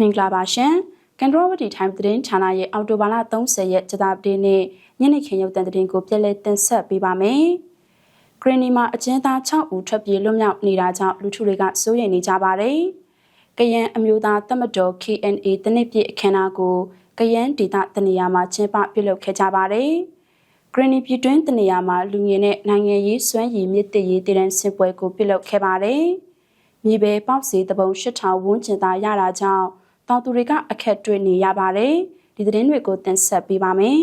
မင်္ဂလာပါရှင်ကန်ဒရိုဝတီထိုင်းသတင်းဌာနရဲ့အော်တိုဘာလ30ရက်ကြာသပတေးနေ့ညနေခင်းရုပ်သံသတင်းကိုပြည်လဲတင်ဆက်ပေးပါမယ်။ဂရနီမှာအကျဉ်းသား6ဦးထွက်ပြေးလွတ်မြောက်နေတာကြောင့်လူထုတွေကစိုးရိမ်နေကြပါတယ်။ကယန်းအမျိုးသားတမတော် KNA တနစ်ပြည့်အခမ်းအနားကိုကယန်းဒေသတနေရာမှာကျင်းပပြုလုပ်ခဲ့ကြပါတယ်။ဂရနီပြည်တွင်းတနေရာမှာလူငယ်နဲ့နိုင်ငံရေးစွမ်းရည်မြစ်တည်ရေးတည်တန်းစင်ပွဲကိုပြုလုပ်ခဲ့ပါတယ်။မြေပဲပေါက်စီတပုံ8000ဝန်းကျင်သားရတာကြောင့် တောင်သူတွေကအခက်တွေ့နေရပါတယ်ဒီသတင်းတွေကိုတင်ဆက်ပေးပါမယ်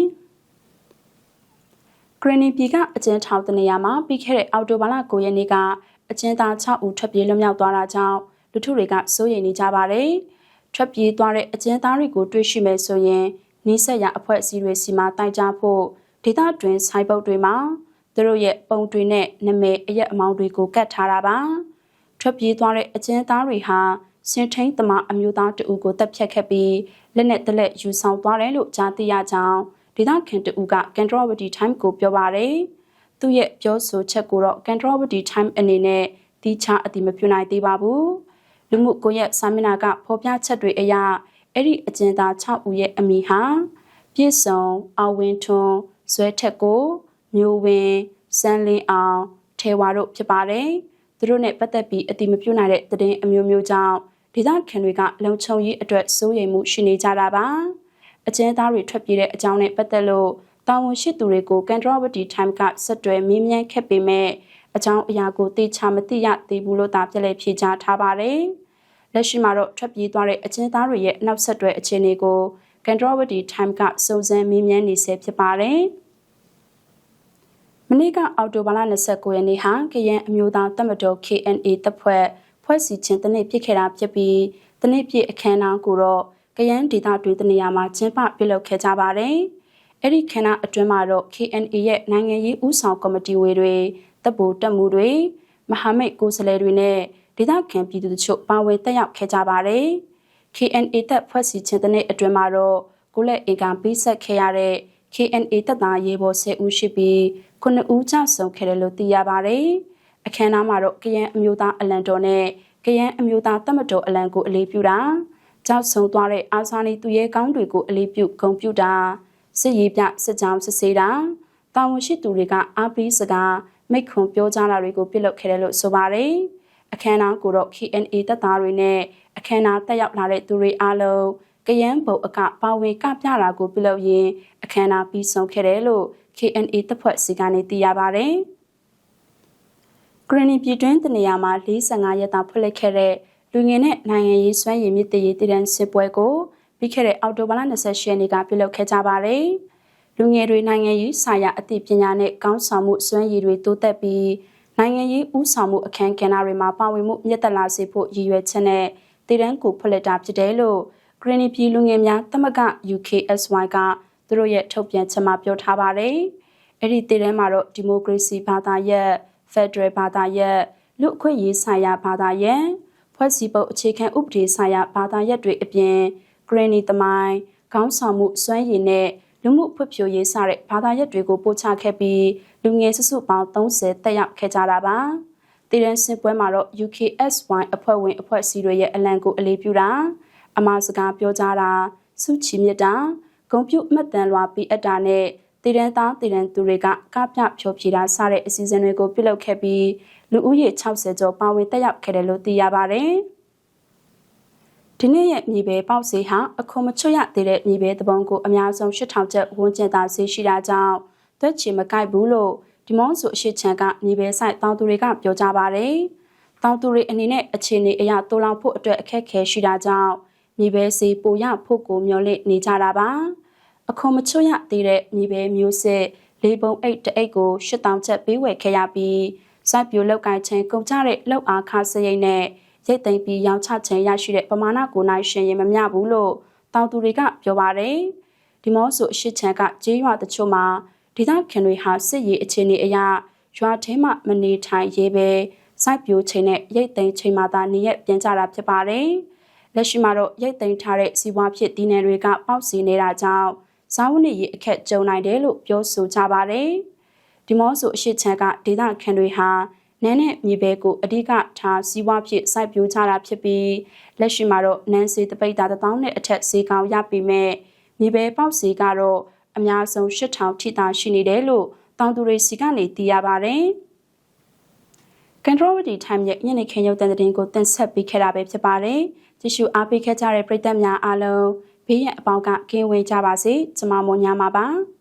ဂရနီပြည်ကအကျဉ်းထောင်တနေရာမှာပြီးခဲ့တဲ့အောက်တိုဘာလ9ရက်နေ့ကအကျဉ်းသား6ဦးထွက်ပြေးလွတ်မြောက်သွားတာကြောင့်လူထုတွေကစိုးရိမ်နေကြပါတယ်ထွက်ပြေးသွားတဲ့အကျဉ်းသားတွေကိုတွေ့ရှိမယ်ဆိုရင်နီးစပ်ရာအဖွဲ့အစည်းတွေစီမှာတိုင်ကြားဖို့ဒေသတွင်ဆိုင်ပုတ်တွေမှာသူတို့ရဲ့ပုံတွေနဲ့နာမည်အရက်အမောင်းတွေကိုကတ်ထားတာပါထွက်ပြေးသွားတဲ့အကျဉ်းသားတွေဟာ စင်ထိန်သမားအမျိုးသားတဦးကိုတပ်ဖြတ်ခဲ့ပြီးလက်နက်တလက်ယူဆောင်သွားတယ်လို့ကြားသိရကြောင်းဒေသခံတဦးကကန်ထရဝတီ time ကိုပြောပါတယ်။သူ့ရဲ့ပြောဆိုချက်ကိုတော့ကန်ထရဝတီ time အနေနဲ့တီးခြားအတိမပြုနိုင်သေးပါဘူး။လူမှုကွန်ရက်စာမျက်နှာကဖော်ပြချက်တွေအရအဲ့ဒီအကျဉ်းသား6ဦးရဲ့အမိဟာပြည့်စုံအဝင်းထွန်းဇွဲထက်ကိုမျိုးဝင်းစန်းလင်းအောင်ထေဝါတို့ဖြစ်ပါတယ်။သူတို့နဲ့ပတ်သက်ပြီးအတိမပြုနိုင်တဲ့သတင်းအမျိုးမျိုးကြောင့် ဒေသခံတွေကလုံခြုံရေးအတွက်စိုးရိမ်မှုရှိနေကြတာပါအကျဉ်းသားတွေထွက်ပြေးတဲ့အကြောင်းနဲ့ပတ်သက်လို့တာဝန်ရှိသူတွေကိုကန်ဒရဝတီ time ကဆက်တွဲမေးမြန်းခဲ့ပေမဲ့အကြောင်းအရာကိုသိချမသိရသေးဘူးလို့သာပြည့်လည်ဖြေကြားထားပါတယ်လက်ရှိမှာတော့ထွက်ပြေးသွားတဲ့အကျဉ်းသားတွေရဲ့နောက်ဆက်တွဲအခြေအနေကိုကန်ဒရဝတီ time ကစုံစမ်းမေးမြန်းနေဆဲဖြစ်ပါတယ်မနေ့ကအော်တိုဘာလ29ရက်နေ့ဟာကရန်အမျိုးသားတပ်မတော် KNA တပ်ဖွဲ့ ဖွဲ့စည်းခြင်းတနေ့ပြစ်ခဲ့တာဖြစ်ပြီးတနေ့ပြည့်အခမ်းအနားကိုတော့ကယန်းဒေသတွင်တနေရာမှာကျင်းပပြုလုပ်ခဲ့ကြပါတယ်။အဲ့ဒီခမ်းနားအတွင်းမှာတော့ KNA ရဲ့နိုင်ငံရေးဦးဆောင်ကော်မတီဝင်တွေတပ်ဗိုလ်တပ်မှုတွေမဟာမိတ်ကိုယ်စားလှယ်တွေနဲ့ဒေသခံပြည်သူတို့ပါဝင်တက်ရောက်ခဲ့ကြပါတယ်။ KNA တပ်ဖွဲ့စည်းခြင်းတနေ့အတွင်းမှာတော့ကိုလက်အေကံပေးဆက်ခဲ့ရတဲ့ KNA တပ်သားရေးဘော်10ဦးရှိပြီး9ဦးကြဆုံးခဲ့တယ်လို့သိရပါတယ်။ အခမ်းအနားမှာတော့ကယန်းအမျိုးသားအလံတော်နဲ့ကယန်းအမျိုးသားတမတော်အလံကိုအလေးပြုတာကြောက်ဆုံသွားတဲ့အာဇာနည်သူရဲကောင်းတွေကိုအလေးပြုဂုဏ်ပြုတာစစ်ရေးပြစစ်ကြောင်းစစ်ဆေးတာတာဝန်ရှိသူတွေကအားပေးစကားမိတ်ခွန်ပြောကြားတာတွေကိုပြုလုပ်ခဲ့တယ်လို့ဆိုပါတယ်အခမ်းအနားကိုတော့ KNA တပ်သားတွေနဲ့အခမ်းအနားတက်ရောက်လာတဲ့သူတွေအားလုံးကယန်းဘုံအကပါဝင်ကပြတာကိုပြုလုပ်ရင်းအခမ်းအနားပြီးဆုံးခဲ့တယ်လို့ KNA တပ်ဖွဲ့စီကနေသိရပါတယ်။ ဂရနီပြည်တွင်းတနေရာမှာ45ရက်တာဖွင့်လှစ်ခဲ့တဲ့လူငယ်နဲ့နိုင်ငံရေးစွမ်းရည်မြစ်တည်ရေးတည်တံ့စစ်ပွဲကိုပြီးခဲ့တဲ့အောက်တိုဘာလ28ရက်နေ့ကပြုလုပ်ခဲ့ကြပါတယ်။လူငယ်တွေနိုင်ငံရေးဆိုင်ရာအသိပညာနဲ့ကောင်းဆောင်မှုစွမ်းရည်တွေတိုးတက်ပြီးနိုင်ငံရေးဥဆောင်မှုအခမ်းကဏ္ဍတွေမှာပါဝင်မှုမြင့်တက်လာစေဖို့ရည်ရွယ်ချက်နဲ့တည်တံ့ကိုဖွင့်လှစ်တာဖြစ်တယ်လို့ဂရနီပြည်လူငယ်များတမက UKSY ကသူတို့ရဲ့ထုတ်ပြန်ချက်မှာပြောထားပါတယ်။အဲ့ဒီတည်တံ့မှာတော့ဒီမိုကရေစီဘာသာရပ် ဖက်ဒရယ်ဘာသာရပ်လူအခွင့်အရေးဆိုင်ရာဘာသာရပ်ဖွဲ့စည်းပုံအခြေခံဥပဒေဆိုင်ရာဘာသာရပ်တွေအပြင်ဂရနီသမိုင်းခေါင်းဆောင်မှုစွမ်းရည်နဲ့လူမှုဖွံ့ဖြိုးရေးစတဲ့ဘာသာရပ်တွေကိုပို့ချခဲ့ပြီးလူငယ်စုစုပေါင်း30တက်ရောက်ခဲ့ကြတာပါ။တည်တဲ့စင်ပွဲမှာတော့ UKSY အဖွဲ့ဝင်အဖွဲ့အစည်းတွေရဲ့အလံကိုအလေးပြုတာအမှားစကားပြောကြတာစုချီမြစ်တာဂုံပြုမှတ်တမ်းလွှာပြီးအပ်တာနဲ့ တည်တန်းသားတည်တန်းသူတွေကကပြဖြိုဖြေတာစတဲ့အစီအစဉ်တွေကိုပြုလုပ်ခဲ့ပြီးလူဦးရေ60ကျော်ပါဝင်တက်ရောက်ခဲ့တယ်လို့သိရပါတယ်။ဒီနေ့ရဲ့မြေပဲပေါက်စေးဟာအခွန်မချွတ်ရသေးတဲ့မြေပဲတပုံကိုအများဆုံး8000ကျပ်ဝန်းကျင်သာဈေးရှိတာကြောင့်တွက်ချေမကိုက်ဘူးလို့ဒီမောင်းစုအရှိချန်ကမြေပဲဆိုင်တောင်သူတွေကပြောကြပါတယ်။တောင်သူတွေအနေနဲ့အခြေအနေအရတိုးလောင်ဖို့အတွက်အခက်ခဲရှိတာကြောင့်မြေပဲစီပိုရဖို့ကိုမျှော်လင့်နေကြတာပါ။ အခွန်မချွတ်ရသေးတဲ့မြေပဲမျိုးစစ်လေးပုံအိတ်တအိတ်ကို8000ကျပ်ပေးဝယ်ခဲ့ရပြီးစိုက်ပျိုးလောက်ကိုင်းချင်းကုန်ကြတဲ့လောက်အားခါစရိတ်နဲ့ရိတ်သိမ်းပြီးရောင်းချခြင်းရရှိတဲ့ပမာဏကိုနိုင်ရှင်ရင်မမျှဘူးလို့တောင်သူတွေကပြောပါတယ်ဒီမောဆိုအရှိချန်ကကျေးရွာတချို့မှာဒေသခံတွေဟာစစ်ရေးအခြေအနေအရရွာထဲမှာမနေထိုင်ရေးပဲစိုက်ပျိုးခြင်းနဲ့ရိတ်သိမ်းခြင်းမှသာနေရပြန်ကြတာဖြစ်ပါတယ်လက်ရှိမှာတော့ရိတ်သိမ်းထားတဲ့စီးပွားဖြစ်ဒီနယ်တွေကပေါက်စီနေတာကြောင့် ဇာဝနေရေးအခက်ကြုံနိုင်တယ်လို့ပြောဆိုကြပါတယ်။ဒီမော့ဆိုအရှိချက်ကဒေသခံတွေဟာနန်းနဲ့မြေပဲကိုအဓိကထားစီးပွားဖြစ်စိုက်ပျိုးကြတာဖြစ်ပြီးလက်ရှိမှာတော့နန်းစီတပိတ်တာတစ်သောင်းနဲ့အထက်ဈေးကောင်းရပြီမဲ့မြေပဲပေါက်ဈေးကတော့အများဆုံး8000ထိသာရှိနေတယ်လို့တောင်သူတွေစီကနေသိရပါတယ်။ကန်ထရိုဝတီထိုင်းရဲ့ညနေခင်းရုပ်သံသတင်းကိုတင်ဆက်ပေးခဲ့တာပဲဖြစ်ပါတယ်။ကြည့်ရှုအားပေးခဲ့ကြတဲ့ပရိသတ်များအားလုံး ဘေးရန်အပေါင်းကကင်းဝေးကြပါစေ။ကျွန်မမွန်ညာမှာပါ။